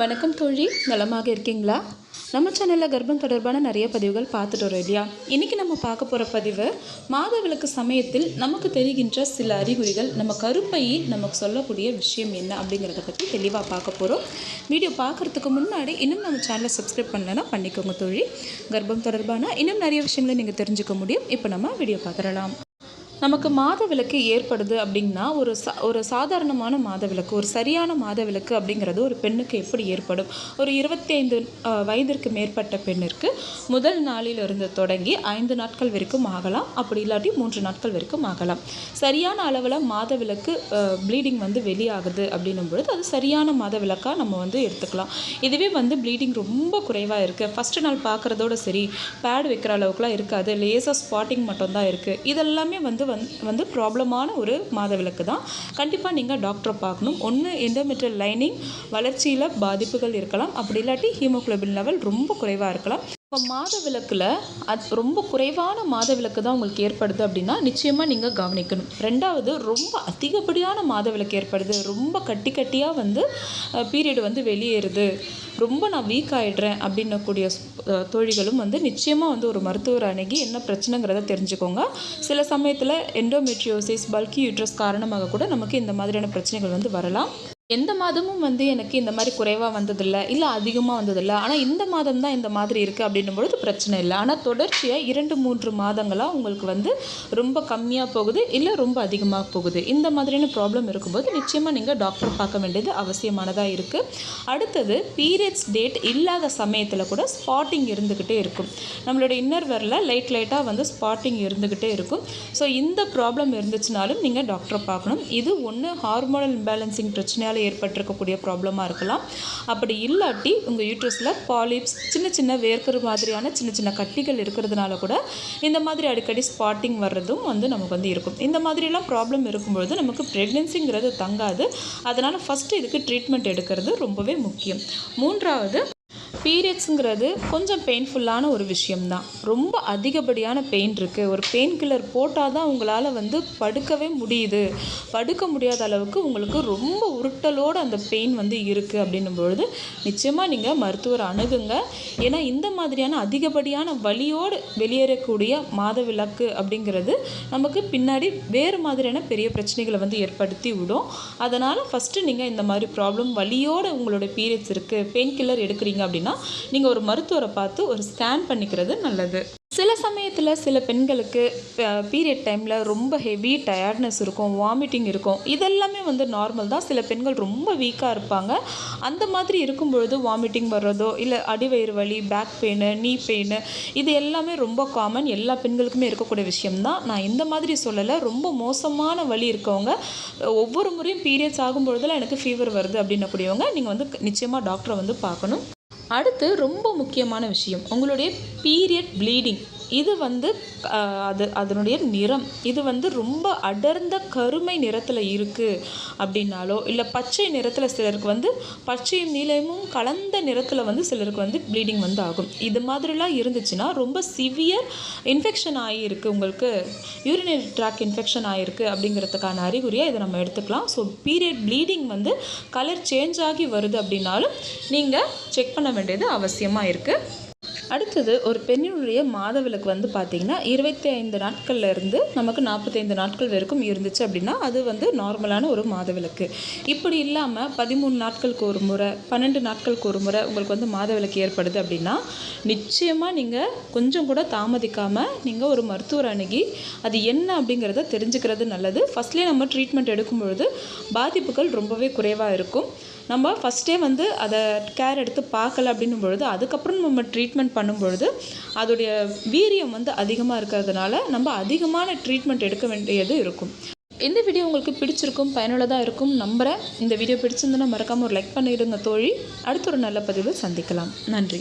வணக்கம் தோழி நலமாக இருக்கீங்களா? நம்ம சேனலில் கர்ப்பம் தொடர்பான நிறைய பதிவுகள் பார்த்துட்டு வரோம் இல்லையா? இன்றைக்கி நம்ம பார்க்க போகிற பதிவு மாதவிளக்கு சமயத்தில் நமக்கு தெரிகின்ற சில அறிகுறிகள் நம்ம கருப்பையை நமக்கு சொல்லக்கூடிய விஷயம் என்ன அப்படிங்கிறத பற்றி தெளிவாக பார்க்க போகிறோம் வீடியோ பார்க்குறதுக்கு முன்னாடி இன்னும் நம்ம சேனலை சப்ஸ்கிரைப் பண்ணலைன்னா பண்ணிக்கோங்க தோழி. கர்ப்பம் தொடர்பான இன்னும் நிறைய விஷயங்களை நீங்கள் தெரிஞ்சுக்க முடியும். இப்போ நம்ம வீடியோ பார்த்துடலாம். நமக்கு மாதவிலக்கு ஏற்படுது அப்படின்னா ஒரு சா ஒரு சாதாரணமான மாதவிலக்கு ஒரு சரியான மாதவிலக்கு அப்படிங்கிறது ஒரு பெண்ணுக்கு எப்படி ஏற்படும்? ஒரு இருபத்தி ஐந்து வயதிற்கு மேற்பட்ட பெண்ணிற்கு முதல் நாளிலிருந்து தொடங்கி ஐந்து நாட்கள் வரைக்கும் ஆகலாம். அப்படி இல்லாட்டி மூன்று நாட்கள் வரைக்கும் ஆகலாம். சரியான அளவில் மாதவிலக்கு ப்ளீடிங் வந்து வெளியாகுது அப்படின்னும் பொழுது அது சரியான மாதவிலக்காக நம்ம வந்து எடுத்துக்கலாம். இதுவே வந்து ப்ளீடிங் ரொம்ப குறைவாக இருக்குது ஃபஸ்ட்டு நாள் பார்க்குறதோட சரி பேட் வைக்கிற அளவுக்குலாம் இருக்காது. லேசாக ஸ்பாட்டிங் மட்டும்தான் இருக்குது இதெல்லாமே வந்து வந் வந்து ப்ராப்ளமான ஒரு மாதவிலக்கு தான். கண்டிப்பாக நீங்கள் டாக்டரை பார்க்கணும். ஒன்று எண்டோமெட்ரியல் லைனிங் வளர்ச்சியில் பாதிப்புகள் இருக்கலாம். அப்படி இல்லாட்டி ஹீமோக்ளோபின் லெவல் ரொம்ப குறைவாக இருக்கலாம். இப்போ மாத விளக்கில் அது ரொம்ப குறைவான மாத விளக்கு தான் உங்களுக்கு ஏற்படுது அப்படின்னா நிச்சயமாக நீங்கள் கவனிக்கணும். ரெண்டாவது ரொம்ப அதிகப்படியான மாத விளக்கு ஏற்படுது. ரொம்ப கட்டி கட்டியாக வந்து பீரியட் வந்து வெளியேறுது. ரொம்ப நான் வீக் ஆகிடுறேன் அப்படின்னக்கூடிய தோழிகளும் வந்து நிச்சயமாக வந்து ஒரு மருத்துவர் அணுகி என்ன பிரச்சனைங்கிறத தெரிஞ்சுக்கோங்க. சில சமயத்தில் எண்டோமெட்ரியோசிஸ் பல்கி யூட்ரஸ் காரணமாக கூட நமக்கு இந்த மாதிரியான பிரச்சனைகள் வந்து வரலாம். எந்த மாதமும் வந்து எனக்கு இந்த மாதிரி குறைவாக வந்ததில்லை இல்லை அதிகமாக வந்ததில்லை. ஆனால் இந்த மாதம் தான் இந்த மாதிரி இருக்குது அப்படின்னும் பொழுது பிரச்சனை இல்லை. ஆனால் தொடர்ச்சியாக இரண்டு மூன்று மாதங்களாக உங்களுக்கு வந்து ரொம்ப கம்மியாக போகுது இல்லை ரொம்ப அதிகமாக போகுது. இந்த மாதிரியான ப்ராப்ளம் இருக்கும்போது நிச்சயமாக நீங்கள் டாக்டர் பார்க்க வேண்டியது அவசியமானதாக இருக்குது அடுத்தது பீரியட்ஸ் டேட் இல்லாத சமயத்தில் கூட ஸ்பாட்டிங் இருந்துக்கிட்டே இருக்கும். நம்மளோட இன்னர்வரில் லைட் லைட்டாக வந்து ஸ்பாட்டிங் இருந்துக்கிட்டே இருக்கும். ஸோ இந்த ப்ராப்ளம் இருந்துச்சுனாலும் நீங்கள் டாக்டரை பார்க்கணும். இது ஒன்று ஹார்மோனல் இம்பேலன்சிங் பிரச்சனையால் ஏற்பட்டிருக்கக்கூடிய ப்ராப்ளமாக இருக்கலாம். அப்படி இல்லாட்டி உங்கள் யூட்ரஸில் பாலிப்ஸ் சின்ன சின்ன வேர்க்கிற மாதிரியான சின்ன சின்ன கட்டிகள் இருக்கிறதுனால கூட இந்த மாதிரி அடிக்கடி ஸ்பாட்டிங் வர்றதும் வந்து நமக்கு வந்து இருக்கும். இந்த மாதிரிலாம் ப்ராப்ளம் இருக்கும்பொழுது நமக்கு ப்ரெக்னென்சிங்கிறது தங்காது. அதனால் ஃபஸ்ட்டு இதுக்கு ட்ரீட்மெண்ட் எடுக்கிறது ரொம்பவே முக்கியம். மூன்றாவது பீரியட்ஸுங்கிறது கொஞ்சம் பெயின்ஃபுல்லான ஒரு விஷயம்தான். ரொம்ப அதிகப்படியான பெயின் இருக்குது ஒரு பெயின் கில்லர் போட்டால் தான் உங்களால் வந்து படுக்கவே முடியுது. படுக்க முடியாத அளவுக்கு உங்களுக்கு ரொம்ப உருட்டலோடு அந்த பெயின் வந்து இருக்குது அப்படின்னும் பொழுது நிச்சயமாக நீங்கள் மருத்துவர் அணுகுங்க. ஏன்னா இந்த மாதிரியான அதிகப்படியான வலியோடு வெளியேறக்கூடிய மாதவிலக்கு அப்படிங்கிறது நமக்கு பின்னாடி வேறு மாதிரியான பெரிய பிரச்சனைகளை வந்து ஏற்படுத்தி விடும். அதனால் ஃபஸ்ட்டு நீங்கள் இந்த மாதிரி ப்ராப்ளம் வலியோடு உங்களோட பீரியட்ஸ் இருக்குது பெயின் கில்லர் எடுக்கிறீங்க அப்படின்னு நீங்கள் ஒரு மருத்துவரை பார்த்து ஒரு ஸ்கேன் பண்ணிக்கிறது நல்லது. சில சமயத்தில் சில பெண்களுக்கு பீரியட் டைமில் ரொம்ப ஹெவி டயர்ட்னஸ் இருக்கும் வாமிட்டிங் இருக்கும். இதெல்லாமே வந்து நார்மல் தான். சில பெண்கள் ரொம்ப வீக்காக இருப்பாங்க. அந்த மாதிரி இருக்கும் பொழுது வாமிட்டிங் வர்றதோ இல்லை அடிவயிறு வலி பேக் பெயின் நீ பெயின் இது எல்லாமே ரொம்ப காமன் எல்லா பெண்களுக்குமே இருக்கக்கூடிய விஷயம்தான் நான் இந்த மாதிரி சொல்லலை. ரொம்ப மோசமான வலி இருக்கவங்க ஒவ்வொரு முறையும் பீரியட்ஸ் ஆகும் பொழுதெல்லாம் எனக்கு ஃபீவர் வருது அப்படின்னக்கூடியவங்க நீங்கள் வந்து நிச்சயமாக டாக்டரை வந்து பார்க்கணும். அடுத்து ரொம்ப முக்கியமான விஷயம் உங்களுடைய பீரியட் ப்ளீடிங் இது வந்து அது அதனுடைய நிறம். இது வந்து ரொம்ப அடர்ந்த கருமை நிறத்தில் இருக்குது அப்படின்னாலோ இல்லை பச்சை நிறத்தில் சிலருக்கு வந்து பச்சையும் நீளமும் கலந்த நிறத்தில் வந்து சிலருக்கு வந்து ப்ளீடிங் வந்து ஆகும். இது மாதிரிலாம் இருந்துச்சுன்னா ரொம்ப சிவியர் இன்ஃபெக்ஷன் ஆகியிருக்கு உங்களுக்கு. யூரினரி ட்ராக் இன்ஃபெக்ஷன் ஆகியிருக்கு அப்படிங்கிறதுக்கான அறிகுறியாக இதை நம்ம எடுத்துக்கலாம். ஸோ பீரியட் ப்ளீடிங் வந்து கலர் சேஞ்ச் ஆகி வருது அப்படின்னாலும் நீங்கள் செக் பண்ண வேண்டியது அவசியமாக இருக்குது அடுத்தது ஒரு பெண்ணினுடைய மாதவிலக்கு வந்து பார்த்திங்கன்னா இருபத்தி ஐந்து நாட்கள்லேருந்து நமக்கு நாற்பத்தைந்து நாட்கள் வரைக்கும் இருந்துச்சு அப்படின்னா அது வந்து நார்மலான ஒரு மாதவிலக்கு இப்படி இல்லாமல் பதிமூணு நாட்களுக்கு ஒரு முறை பன்னெண்டு நாட்களுக்கு ஒரு முறை உங்களுக்கு வந்து மாதவிலக்கு ஏற்படுது அப்படின்னா நிச்சயமாக நீங்கள் கொஞ்சம் கூட தாமதிக்காமல் நீங்கள் ஒரு மருத்துவர் அணுகி அது என்ன அப்படிங்கிறத தெரிஞ்சுக்கிறது நல்லது. ஃபஸ்ட்லேயே நம்ம ட்ரீட்மெண்ட் எடுக்கும் பொழுது பாதிப்புகள் ரொம்பவே குறைவாக இருக்கும். நம்ம ஃபஸ்ட்டே வந்து அதை கேர் எடுத்து பார்க்கல அப்படின்னும் பொழுது அதுக்கப்புறம் நம்ம ட்ரீட்மெண்ட் பண்ணும் பொழுது அதோடைய வீரியம் வந்து அதிகமாக இருக்கிறதுனால நம்ம அதிகமான ட்ரீட்மெண்ட் எடுக்க வேண்டியது இருக்கும். இந்த வீடியோ உங்களுக்கு பிடிச்சிருக்கும் பயனுள்ளதாக இருக்கும் நம்புகிறேன் இந்த வீடியோ பிடிச்சிருந்தோன்னா மறக்காமல் ஒரு லைக் பண்ணிடுங்க தோழி. அடுத்த ஒரு நல்ல பதிவில் சந்திக்கலாம். நன்றி.